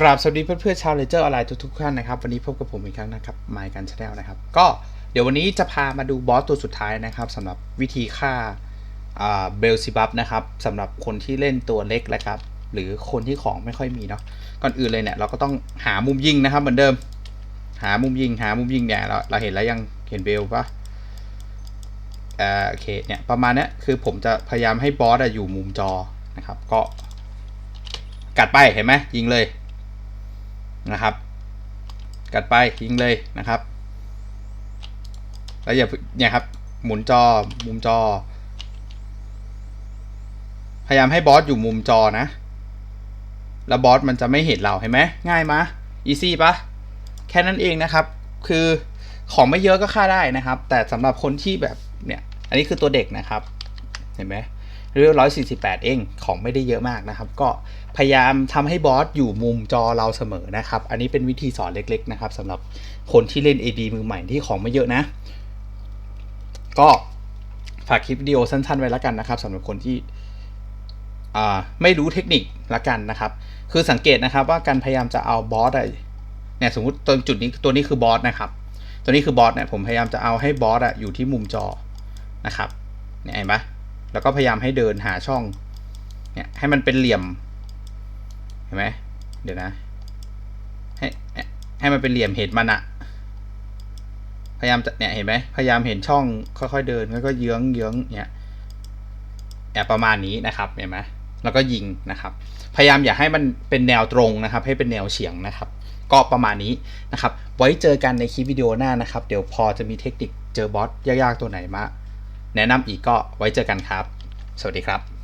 กราบสวัสดีเพื่อนๆชาวเลเจอร์ออนไลน์ทุกๆท่านนะครับ วันนี้พบกับผมอีกครั้งนะครับมายกันชาแนลนะครับ ก็เดี๋ยววันนี้จะพามาดูบอสตัวสุดท้ายนะครับสำหรับวิธีฆ่าเบลซิบับนะครับสำหรับคนที่เล่นตัวเล็กนะครับหรือคนที่ของไม่ค่อยมีเนาะก่อนอื่นเลยเนี่ยเราก็ต้องหามุมยิงนะครับเหมือนเดิม หามุมยิงหามุมยิงเนี่ยเราเราเห็นแล้วยังเห็นเบลปะเออโอเคเนี่ยประมาณเนี้ยคือผมจะพยายามให้บอสอะอยู่มุมจอนะครับก็กัดไปเห็นไหมยิงเลย นะครับ กัดไปยิงเลยนะครับ แล้วอย่าเนี่ยครับ หมุนจอมุมจอ พยายามให้บอสอยู่มุมจอนะ แล้วบอสมันจะไม่เห็นเราเห็นไหมง่ายมะอีซี่ปะแค่นั้นเองนะครับ คือของไม่เยอะก็ฆ่าได้นะครับ แต่สำหรับคนที่แบบเนี่ย อันนี้คือตัวเด็กนะครับ เห็นไหม เรื่องร้อยสี่สิบแปดเองของไม่ได้เยอะมากนะครับ ก็พยายามทำให้บอสอยู่มุมจอเราเสมอนะครับ อันนี้เป็นวิธีสอนเล็กๆนะครับสำหรับคนที่เล่น AD มือใหม่ที่ของไม่เยอะนะ ก็ฝากคลิปวิดีโอสั้นๆ ไว้แล้วกันนะครับสำหรับคนที่ไม่รู้เทคนิคละกันนะครับ คือสังเกตนะครับว่าการพยายามจะเอาบอสอะเนี่ยสมมติตรงจุดนี้ตัวนี้คือบอสนะครับ ตัวนี้คือบอสเนี่ยผมพยายามจะเอาให้บอสอะอยู่ที่มุมจอนะครับเนี่ยเห็นปะ แล้วก็พยายามให้เดินหาช่อง เนี่ยให้มันเป็นเหลี่ยม เห็นไหมเดี๋ยวนะ ให้ให้มันเป็นเหลี่ยมเห็นมันอะพยายามจะเนี่ยเห็นไหมพยายามเห็นช่องค่อยๆเดินค่อยๆเยื้องเยื้องเนี่ยแอบประมาณนี้นะครับเห็นไหมแล้วก็ยิงนะครับ พยายามอย่าให้มันเป็นแนวตรงนะครับ ให้เป็นแนวเฉียงนะครับ ก็ประมาณนี้นะครับ ไว้เจอกันในคลิปวิดีโอหน้านะครับ เดี๋ยวพอจะมีเทคนิคเจอบอสยากๆตัวไหนมา แนะนำอีกก็ไว้เจอกันครับ สวัสดีครับ